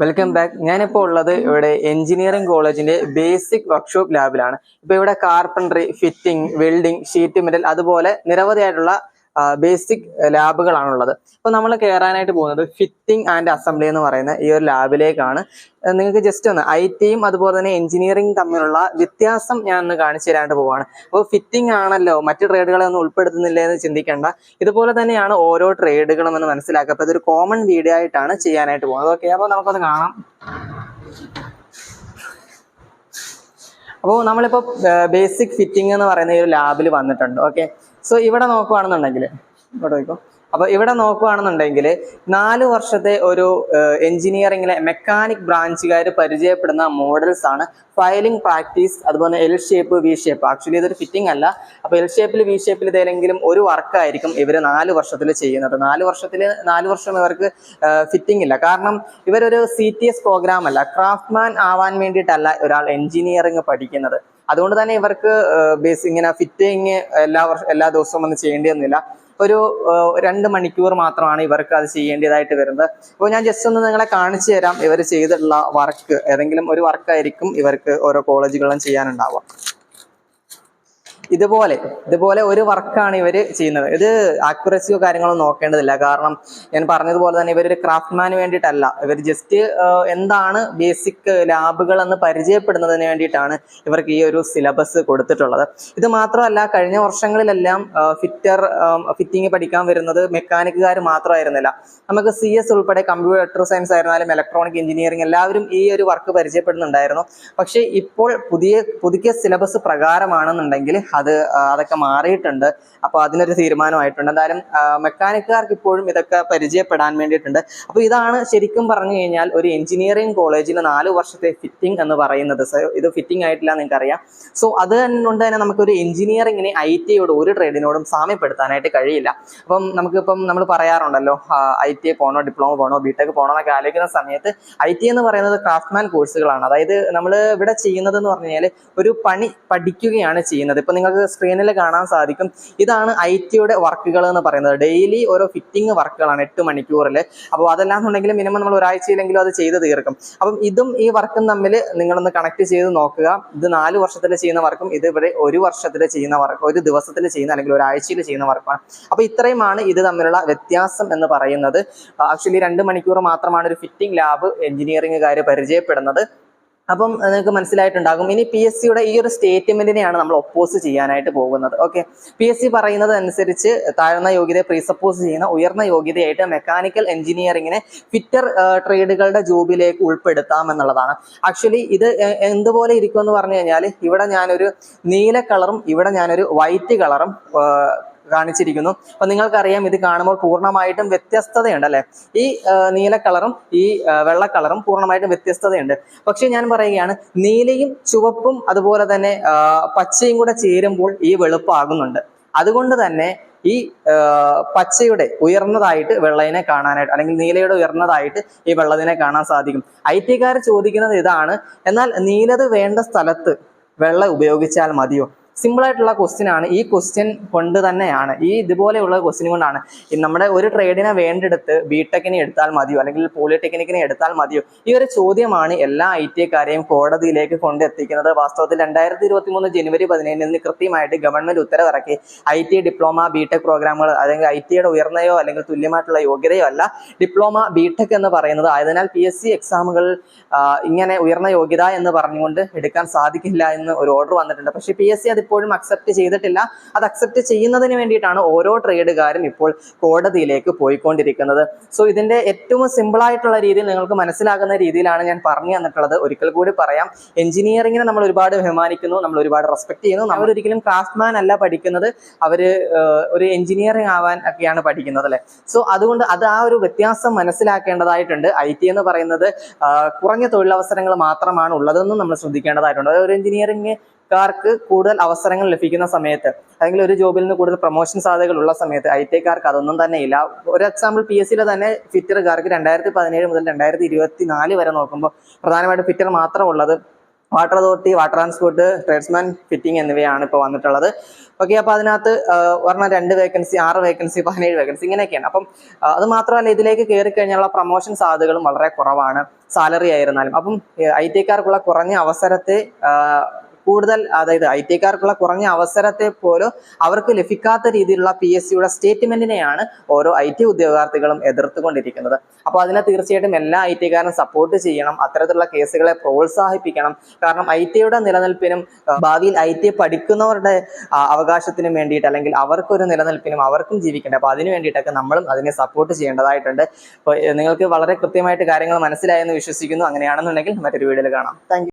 Welcome back. ഞാനിപ്പോൾ ഉള്ളത് ഇവിടെ എഞ്ചിനീയറിംഗ് കോളേജിന്റെ ബേസിക് വർക്ക്ഷോപ്പ് ലാബിലാണ്. ഇപ്പൊ ഇവിടെ carpentry fitting welding sheet metal അതുപോലെ നിരവധിയായിട്ടുള്ള ബേസിക് ലാബുകളാണുള്ളത്. അപ്പോൾ നമ്മൾ കയറാനായിട്ട് പോകുന്നത് ഫിറ്റിംഗ് ആൻഡ് അസംബ്ലി എന്ന് പറയുന്ന ഈ ഒരു ലാബിലേക്കാണ്. നിങ്ങൾക്ക് ജസ്റ്റ് ഒന്ന് ഐ ടിയും അതുപോലെ തന്നെ എഞ്ചിനീയറിംഗ് തമ്മിലുള്ള വ്യത്യാസം ഞാൻ ഒന്ന് കാണിച്ചു തരാനായിട്ട് പോവാണ്. അപ്പോൾ ഫിറ്റിംഗ് ആണല്ലോ മറ്റ് ട്രേഡുകളെ ഒന്നും ഉൾപ്പെടുത്തുന്നില്ല എന്ന് ചിന്തിക്കേണ്ട. ഇതുപോലെ തന്നെയാണ് ഓരോ ട്രേഡുകളും എന്ന് മനസ്സിലാക്കുക. അപ്പോൾ ഇതൊരു കോമൺ വീഡിയോ ആയിട്ടാണ് ചെയ്യാനായിട്ട് പോകുന്നത്. ഓക്കെ അപ്പോൾ നമുക്കത് കാണാം. അപ്പോൾ നമ്മളിപ്പോൾ ബേസിക് ഫിറ്റിംഗ് എന്ന് പറയുന്ന ഈ ഒരു ലാബിൽ വന്നിട്ടുണ്ട്. ഓക്കെ സോ ഇവിടെ നോക്കുകയാണെന്നുണ്ടെങ്കിൽ ഇവിടെ നോക്കോ. അപ്പോൾ ഇവിടെ നോക്കുകയാണെന്നുണ്ടെങ്കിൽ നാല് വർഷത്തെ ഒരു എഞ്ചിനീയറിംഗിലെ മെക്കാനിക് ബ്രാഞ്ചുകാർ പരിചയപ്പെടുന്ന മോഡൽസ് ആണ് ഫയലിംഗ് പ്രാക്ടീസ് അതുപോലെ L shape V shape actually ഇതൊരു ഫിറ്റിംഗ് അല്ല. അപ്പോൾ എൽ ഷേപ്പിൽ വി ഷേപ്പിൽ ഏതെങ്കിലും ഒരു വർക്കായിരിക്കും ഇവർ നാല് വർഷത്തിൽ ചെയ്യുന്നത്. നാല് വർഷത്തിൽ നാല് വർഷം ഇവർക്ക് ഫിറ്റിംഗ് ഇല്ല. കാരണം ഇവരൊരു സി ടി എസ് പ്രോഗ്രാം അല്ല. ക്രാഫ്റ്റ്മാൻ ആവാൻ വേണ്ടിയിട്ടല്ല ഒരാൾ എഞ്ചിനീയറിംഗ് പഠിക്കുന്നത്. അതുകൊണ്ട് തന്നെ ഇവർക്ക് ബേസ് ഇങ്ങനെ ഫിറ്റിങ് എല്ലാ വർഷം എല്ലാ ദിവസവും ഒന്നും ചെയ്യേണ്ടിയൊന്നുമില്ല. ഒരു രണ്ട് മണിക്കൂർ മാത്രമാണ് ഇവർക്ക് അത് ചെയ്യേണ്ടതായിട്ട് വരുന്നത്. അപ്പോൾ ഞാൻ ജസ്റ്റ് ഒന്ന് നിങ്ങളെ കാണിച്ചു തരാം ഇവർ ചെയ്തിട്ടുള്ള വർക്ക് ഏതെങ്കിലും ഒരു വർക്കായിരിക്കും ഇവർക്ക് ഓരോ കോളേജുകളിലും ചെയ്യാനുണ്ടാവുക. ഇതുപോലെ ഇതുപോലെ ഒരു വർക്കാണ് ഇവർ ചെയ്യുന്നത്. ഇത് ആക്യുറസിയോ കാര്യങ്ങളോ നോക്കേണ്ടതില്ല. കാരണം ഞാൻ പറഞ്ഞതുപോലെ തന്നെ ഇവരൊരു ക്രാഫ്റ്റ്മാന് വേണ്ടിയിട്ടല്ല. ഇവർ ജസ്റ്റ് എന്താണ് ബേസിക് ലാബുകൾ എന്ന് പരിചയപ്പെടുന്നതിന് വേണ്ടിയിട്ടാണ് ഇവർക്ക് ഈ ഒരു സിലബസ് കൊടുത്തിട്ടുള്ളത്. ഇത് മാത്രമല്ല കഴിഞ്ഞ വർഷങ്ങളിലെല്ലാം ഫിറ്റർ ഫിറ്റിംഗ് പഠിക്കാൻ വരുന്നത് മെക്കാനിക്കുകാർ മാത്രമായിരുന്നില്ല. നമുക്ക് സി എസ് ഉൾപ്പെടെ കമ്പ്യൂട്ടർ സയൻസ് ആയിരുന്നാലും ഇലക്ട്രോണിക് എഞ്ചിനീയറിംഗ് എല്ലാവരും ഈ ഒരു വർക്ക് പരിചയപ്പെടുന്നുണ്ടായിരുന്നു. പക്ഷേ ഇപ്പോൾ പുതിയ പുതുക്കിയ സിലബസ് പ്രകാരമാണെന്നുണ്ടെങ്കിൽ അത് അതൊക്കെ മാറിയിട്ടുണ്ട്. അപ്പോൾ അതിനൊരു തീരുമാനമായിട്ടുണ്ട്. എന്തായാലും മെക്കാനിക്കുകാർക്ക് ഇപ്പോഴും ഇതൊക്കെ പരിചയപ്പെടാൻ വേണ്ടിയിട്ടുണ്ട്. അപ്പോൾ ഇതാണ് ശരിക്കും പറഞ്ഞു കഴിഞ്ഞാൽ ഒരു എഞ്ചിനീയറിംഗ് കോളേജിൽ നാല് വർഷത്തെ ഫിറ്റിംഗ് എന്ന് പറയുന്നത്. ഇത് ഫിറ്റിംഗ് ആയിട്ടില്ല നിങ്ങൾക്കറിയാം. സോ അത് കൊണ്ട് തന്നെ നമുക്കൊരു എഞ്ചിനീയറിങ്ങിനെ ഐ ടിയോട് ഒരു ട്രേഡിനോടും സാമ്യപ്പെടുത്താനായിട്ട് കഴിയില്ല. അപ്പം നമുക്കിപ്പം നമ്മൾ പറയാറുണ്ടല്ലോ ഐ ടി പോകണോ ഡിപ്ലോമ പോകണോ ബിടെക് പോകണോ എന്നൊക്കെ ആലോചിക്കുന്ന സമയത്ത് ഐ ടി എന്ന് പറയുന്നത് ക്രാഫ്റ്റ്മാൻ കോഴ്സുകളാണ്. അതായത് നമ്മൾ ഇവിടെ ചെയ്യുന്നത് എന്ന് പറഞ്ഞു കഴിഞ്ഞാൽ ഒരു പണി പഠിക്കുകയാണ് ചെയ്യുന്നത്. ഇപ്പൊ നിങ്ങൾക്ക് സ്ക്രീനിൽ കാണാൻ സാധിക്കും. ഇതാണ് ഐ ടിയുടെ വർക്കുകൾ എന്ന് പറയുന്നത്. ഡെയിലി ഓരോ ഫിറ്റിംഗ് വർക്കുകളാണ് എട്ട് മണിക്കൂറിൽ അപ്പോൾ അതെല്ലാം എന്നുണ്ടെങ്കിൽ മിനിമം നമ്മൾ ഒരാഴ്ചയിലെങ്കിലും അത് ചെയ്ത് തീർക്കും. അപ്പം ഇതും ഈ വർക്കും തമ്മിൽ നിങ്ങളൊന്ന് കണക്ട് ചെയ്ത് നോക്കുക. ഇത് നാല് വർഷത്തിൽ ചെയ്യുന്ന വർക്കും ഇത് ഇവിടെ ഒരു വർഷത്തിൽ ചെയ്യുന്ന വർക്ക് ഒരു ദിവസത്തിൽ ചെയ്യുന്ന അല്ലെങ്കിൽ ഒരാഴ്ചയിൽ ചെയ്യുന്ന വർക്കാണ് അപ്പോൾ ഇത്രയുമാണ് ഇത് തമ്മിലുള്ള വ്യത്യാസം എന്ന് പറയുന്നത്. ആക്ച്വലി രണ്ട് മണിക്കൂർ മാത്രമാണ് ഒരു ഫിറ്റിംഗ് ലാബ് എഞ്ചിനീയറിംഗുകാർ പരിചയപ്പെടുന്നത്. അപ്പം നിങ്ങൾക്ക് മനസ്സിലായിട്ടുണ്ടാകും. ഇനി പി എസ് സിയുടെ ഈ ഒരു സ്റ്റേറ്റ്മെന്റിനെയാണ് നമ്മൾ ഒപ്പോസ് ചെയ്യാനായിട്ട് പോകുന്നത്. ഓക്കെ പി എസ് സി പറയുന്നത് അനുസരിച്ച് താഴ്ന്ന യോഗ്യതയെ പ്രീസപ്പോസ് ചെയ്യുന്ന ഉയർന്ന യോഗ്യതയായിട്ട് മെക്കാനിക്കൽ എഞ്ചിനീയറിങ്ങിനെ ഫിറ്റർ ട്രേഡുകളുടെ ജോബിലേക്ക് ഉൾപ്പെടുത്താം എന്നുള്ളതാണ്. ആക്ച്വലി ഇത് എന്തുപോലെ ഇരിക്കും എന്ന് പറഞ്ഞു കഴിഞ്ഞാൽ ഇവിടെ ഞാനൊരു നീല കളറും ഇവിടെ ഞാനൊരു വൈറ്റ് കളറും കാണിച്ചിരിക്കുന്നു. അപ്പൊ നിങ്ങൾക്കറിയാം ഇത് കാണുമ്പോൾ പൂർണമായിട്ടും വ്യത്യസ്തതയുണ്ട് അല്ലെ? ഈ നീല കളറും ഈ വെള്ള കളറും പൂർണമായിട്ടും വ്യത്യസ്തതയുണ്ട്. പക്ഷെ ഞാൻ പറയുകയാണ് നീലയും ചുവപ്പും അതുപോലെ തന്നെ പച്ചയും കൂടെ ചേരുമ്പോൾ ഈ വെളുപ്പാകുന്നുണ്ട്. അതുകൊണ്ട് തന്നെ ഈ പച്ചയുടെ ഉയർന്നതായിട്ട് വെള്ളതിനെ കാണാനായിട്ട് അല്ലെങ്കിൽ നീലയുടെ ഉയർന്നതായിട്ട് ഈ വെള്ളതിനെ കാണാൻ സാധിക്കും. ഐ ടിക്കാർ ചോദിക്കുന്നത് ഇതാണ് എന്നാൽ നീലത് വേണ്ട സ്ഥലത്ത് വെള്ളം ഉപയോഗിച്ചാൽ മതിയോ? സിമ്പിൾ ആയിട്ടുള്ള ക്വസ്റ്റ്യൻ ആണ്. ഈ ക്വസ്റ്റ്യൻ കൊണ്ട് തന്നെയാണ്. ഈ ഇതുപോലെയുള്ള ക്വസ്റ്റ്യൻ കൊണ്ടാണ്. നമ്മുടെ ഒരു ട്രേഡിനെ വേണ്ടെടുത്ത് ബിടെക്കിനെ എടുത്താൽ മതിയോ? അല്ലെങ്കിൽ പോളിടെക്നിക്കിനെ എടുത്താൽ മതിയോ? ഈ ഒരു ചോദ്യമാണ് എല്ലാ ഐ ടി ഐക്കാരെയും കോടതിയിലേക്ക് കൊണ്ടെത്തിക്കുന്നത്. വാസ്തവത്തിൽ രണ്ടായിരത്തി ഇരുപത്തി മൂന്ന് ജനുവരി പതിനേഴിന് കൃത്യമായിട്ട് ഗവൺമെന്റ് ഉത്തരവിറക്കി. ഐ ടി ഡിപ്ലോമ ബിടെക് പ്രോഗ്രാമുകൾ അല്ലെങ്കിൽ ഐ ടിയുടെ ഉയർന്നയോ അല്ലെങ്കിൽ തുല്യമായിട്ടുള്ള യോഗ്യതയോ അല്ല. ഡിപ്ലോമ ബിടെക് എന്ന് പറയുന്നത്. ആയതിനാൽ പി എസ് സി എക്സാമുകൾ ഇങ്ങനെ ഉയർന്ന യോഗ്യത എന്ന് പറഞ്ഞുകൊണ്ട് എടുക്കാൻ സാധിക്കില്ല എന്ന് ഒരു ഓർഡർ വന്നിട്ടുണ്ട്. പക്ഷേ പി എസ് സി അതിപ്പോഴും അക്സെപ്റ്റ് ചെയ്തിട്ടില്ല. അത് അക്സെപ്റ്റ് ചെയ്യുന്നതിന് വേണ്ടിയിട്ടാണ് ഓരോ ട്രേഡുകാരും ഇപ്പോൾ കോടതിയിലേക്ക് പോയിക്കൊണ്ടിരിക്കുന്നത്. സോ ഇതിന്റെ ഏറ്റവും സിമ്പിൾ ആയിട്ടുള്ള രീതിയിൽ നിങ്ങൾക്ക് മനസ്സിലാകുന്ന രീതിയിലാണ് ഞാൻ പറഞ്ഞു തന്നിട്ടുള്ളത്. ഒരിക്കൽ കൂടി പറയാം. എഞ്ചിനീയറിങ്ങിനെ നമ്മൾ ഒരുപാട് ബഹുമാനിക്കുന്നു. നമ്മൾ ഒരുപാട് റെസ്പെക്ട് ചെയ്യുന്നു. നമ്മൾ ഒരിക്കലും ക്രാഫ്റ്റ്മാൻ അല്ല പഠിക്കുന്നത്. അവർ ഒരു എഞ്ചിനീയറിംഗ് ആവാൻ ഒക്കെയാണ് പഠിക്കുന്നത് അല്ലെ? സോ അതുകൊണ്ട് അത് ആ ഒരു വ്യത്യാസം മനസ്സിലാക്കേണ്ടതായിട്ടുണ്ട്. ഐ ടി എന്ന് പറയുന്നത് കുറഞ്ഞ തൊഴിലവസരങ്ങൾ മാത്രമാണ് ഉള്ളതെന്നും നമ്മൾ ശ്രദ്ധിക്കേണ്ടതായിട്ടുണ്ട്. ഒരു എഞ്ചിനീയറിംഗ് കാർക്ക് കൂടുതൽ അവസരങ്ങൾ ലഭിക്കുന്ന സമയത്ത് അല്ലെങ്കിൽ ഒരു ജോബിൽ നിന്ന് കൂടുതൽ പ്രൊമോഷൻ സാധ്യതകൾ ഉള്ള സമയത്ത് ഐ ടി കാർക്ക് അതൊന്നും തന്നെ ഇല്ല. ഒരു എക്സാമ്പിൾ പി എസ് സിയിലെ തന്നെ ഫിറ്ററുകാർക്ക് രണ്ടായിരത്തി പതിനേഴ് മുതൽ രണ്ടായിരത്തി ഇരുപത്തി നാല് വരെ നോക്കുമ്പോൾ പ്രധാനമായിട്ടും fitter മാത്രമുള്ളത് water authority water transport tradesman fitting എന്നിവയാണ് ഇപ്പോൾ വന്നിട്ടുള്ളത്. ഓക്കെ അപ്പോൾ അതിനകത്ത് പറഞ്ഞ രണ്ട് വേക്കൻസി ആറ് വേക്കൻസി പതിനേഴ് വേക്കൻസി ഇങ്ങനെയൊക്കെയാണ്. അപ്പം അത് മാത്രമല്ല ഇതിലേക്ക് കയറി കഴിഞ്ഞുള്ള പ്രൊമോഷൻ സാധ്യതകളും വളരെ കുറവാണ്. സാലറി ആയിരുന്നാലും. അപ്പം ഐ ടി കാർക്കുള്ള കുറഞ്ഞ അവസരത്തെ കൂടുതൽ അതായത് ഐ ടി കാർക്കുള്ള കുറഞ്ഞ അവസരത്തെ പോലും അവർക്ക് ലഭിക്കാത്ത രീതിയിലുള്ള പി എസ് സിയുടെ സ്റ്റേറ്റ്മെന്റിനെയാണ് ഓരോ ഐ ടി ഉദ്യോഗാർത്ഥികളും എതിർത്തുകൊണ്ടിരിക്കുന്നത്. അപ്പോൾ അതിനെ തീർച്ചയായിട്ടും എല്ലാ ഐ ടിക്കാരും സപ്പോർട്ട് ചെയ്യണം. അത്തരത്തിലുള്ള കേസുകളെ പ്രോത്സാഹിപ്പിക്കണം. കാരണം ഐ ടിയുടെ നിലനിൽപ്പിനും ഭാവിയിൽ ഐ ടി പഠിക്കുന്നവരുടെ അവകാശത്തിനും വേണ്ടിയിട്ട് അല്ലെങ്കിൽ അവർക്കൊരു നിലനിൽപ്പിനും അവർക്കും ജീവിക്കേണ്ടത് അപ്പോൾ അതിനു വേണ്ടിയിട്ടൊക്കെ നമ്മളും അതിനെ സപ്പോർട്ട് ചെയ്യേണ്ടതായിട്ടുണ്ട്. അപ്പോൾ നിങ്ങൾക്ക് വളരെ കൃത്യമായിട്ട് കാര്യങ്ങൾ മനസ്സിലായെന്ന് വിശ്വസിക്കുന്നു. അങ്ങനെയാണെന്നുണ്ടെങ്കിൽ മറ്റൊരു വീഡിയോയിൽ കാണാം. താങ്ക്